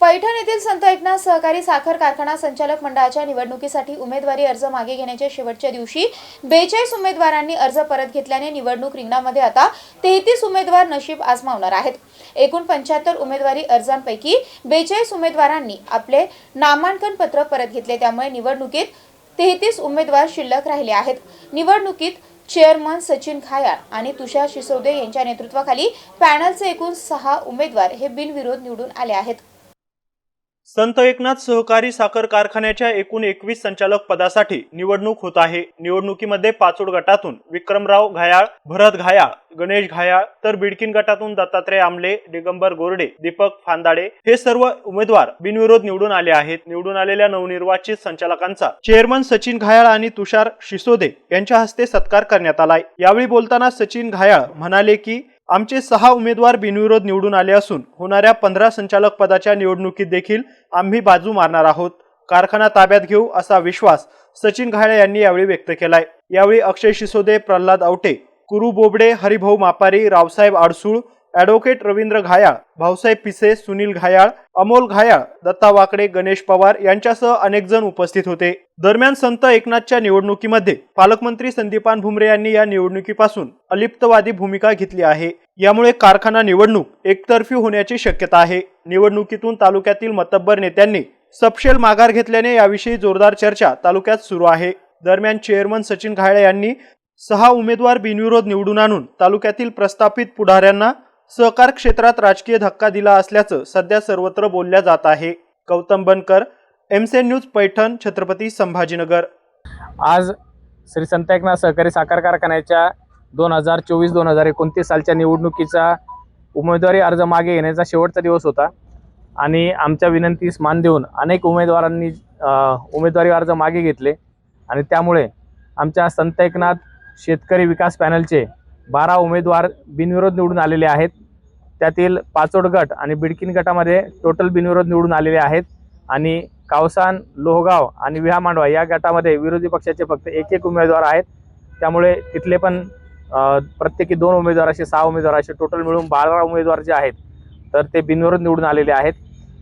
पैठण येथील संत एकनाथ सहकारी साखर कारखाना संचालक मंडळाच्या निवडणुकीसाठी उमेदवारी अर्ज मागे घेण्याच्या शेवटच्या दिवशी बेचाळीस उमेदवारांनी अर्ज परत घेतल्याने निवडणूक रिंगणामध्ये आता तेहतीस उमेदवार नशीब आजमावणार आहेत. एकूण पंच्याहत्तर उमेदवारी अर्जांपैकी बेचाळीस उमेदवारांनी आपले नामांकन पत्र परत घेतले. त्यामुळे निवडणुकीत तेहतीस उमेदवार शिल्लक राहिले आहेत. निवडणुकीत चेअरमन सचिन खायाळ आणि तुषार शिसोदे यांच्या नेतृत्वाखाली पॅनलचे एकूण सहा उमेदवार हे बिनविरोध निवडून आले आहेत. संत एकनाथ सहकारी साखर कारखान्याच्या एकूण एकवीस संचालक पदासाठी निवडणूक होत आहे. निवडणुकीमध्ये पाचोड गटातून विक्रमराव घायाळ भरत घायाळ गणेश घायाळ तर बिडकीन गटातून दत्तात्रय आमले दिगंबर गोरडे दीपक फांदाडे हे सर्व उमेदवार बिनविरोध निवडून आले आहेत. निवडून आलेल्या नवनिर्वाचित संचालकांचा चेअरमन सचिन घायाळ आणि तुषार शिसोदे यांच्या हस्ते सत्कार करण्यात आलाय. यावेळी बोलताना सचिन घायाळ म्हणाले की आमचे सहा उमेदवार बिनविरोध निवडून आले असून होणाऱ्या पंधरा संचालक पदाच्या निवडणुकीत देखील आम्ही बाजू मारणार आहोत. कारखाना ताब्यात घेऊ असा विश्वास सचिन घाळे यांनी यावेळी व्यक्त केलाय. यावेळी अक्षय शिसोदे प्रल्हाद आवटे कुरू बोबडे हरिभाऊ मापारी रावसाहेब आडसूळ ॲडव्होकेट रवींद्र घायाळ भाऊसाहेब पिसे सुनील घायाळ अमोल घायाळ दत्ता वाकडे गणेश पवार यांच्यासह अनेक जण उपस्थित होते. दरम्यान संत एकनाथच्या निवडणुकीमध्ये पालकमंत्री संदीपान भुमरे यांनी या निवडणुकीपासून अलिप्तवादी भूमिका घेतली आहे. यामुळे कारखाना निवडणूक एकतर्फी होण्याची शक्यता आहे. निवडणुकीतून तालुक्यातील मतब्बर नेत्यांनी सपशेल माघार घेतल्याने याविषयी जोरदार चर्चा तालुक्यात सुरू आहे. दरम्यान चेअरमन सचिन घायळे यांनी सहा उमेदवार बिनविरोध निवडून आणून तालुक्यातील प्रस्थापित पुढाऱ्यांना सहकार क्षेत्रात राजकीय धक्का दिला असल्याचं सध्या सर्वत्र बोलल्या जात आहे. गौतम बनकर एमसेन न्यूज पैठण छत्रपती संभाजीनगर. आज श्री संत एकनाथ सहकारी साखर कारखान्याच्या दोन हजार चोवीस दोन हजार एकोणतीस सालच्या निवडणुकीचा उमेदवारी अर्ज मागे घेण्याचा शेवटचा दिवस होता. आणि आमच्या विनंतीस मान देऊन अनेक उमेदवारांनी उमेदवारी अर्ज मागे घेतले. आणि त्यामुळे आमच्या संत एकनाथ शेतकरी विकास पॅनलचे बारा उमेदवार बिनविरोध निवडून आलेले आहेत. त्यातील पाचोड गट आणि बिडकीन गटामध्ये टोटल बिनविरोध निवडून आलेले आहेत. आणि कावसान लोहगाव आणि विहा मांडवा या गटामध्ये विरोधी पक्षाचे फक्त एक एक उमेदवार आहेत. त्यामुळे तिथले पण प्रत्येकी दोन उमेदवार असे सहा उमेदवार असे टोटल मिळून बारा उमेदवार जे आहेत तर ते बिनविरोध निवडून आलेले आहेत.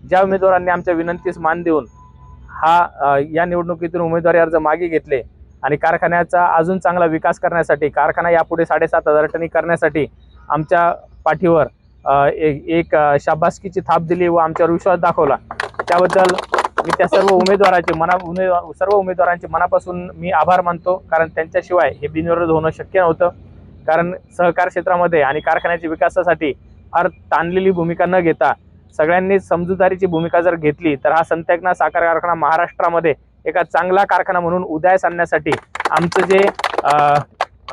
ज्या उमेदवारांनी आमच्या विनंतीस मान देऊन हा या निवडणुकीतून उमेदवारी अर्ज मागे घेतले आणि कारखान्याचा अजून चांगला विकास करण्यासाठी कारखाना यापुढे साडेसात हजार टनी करण्यासाठी आमच्या पाठीवर एक एक शाबासकीची थाप दिली व आमच्यावर विश्वास दाखवला. त्याबद्दल मी त्या सर्व उमेदवाराचे मना उमेदवार सर्व उमेदवारांचे मनापासून मी आभार मानतो. कारण त्यांच्याशिवाय हे बिनविरोध होणं शक्य नव्हतं. कारण सहकार क्षेत्रामध्ये आणि कारखान्याच्या विकासासाठी फार ताणलेली भूमिका न घेता सगळ्यांनी समजूतदारीची भूमिका जर घेतली तर हा संत साखर कारखाना महाराष्ट्रामध्ये एका चांगला कारखाना म्हणून उदयास आणण्यासाठी आमचं जे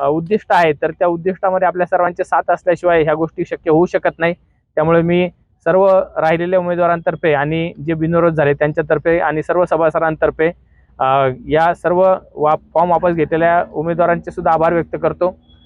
उद्दिष्ट आहे तर त्या उद्दिष्टामध्ये आपल्या सर्वांचे साथ असल्याशिवाय ह्या गोष्टी शक्य होऊ शकत नाही. त्यामुळे मी सर्व राहिलेल्या उमेदवारांतर्फे आणि जे बिनविरोध झाले त्यांच्यातर्फे आणि सर्व सभासदांतर्फे या सर्व वा फॉर्म वापस घेतलेल्या उमेदवारांचे सुद्धा आभार व्यक्त करतो.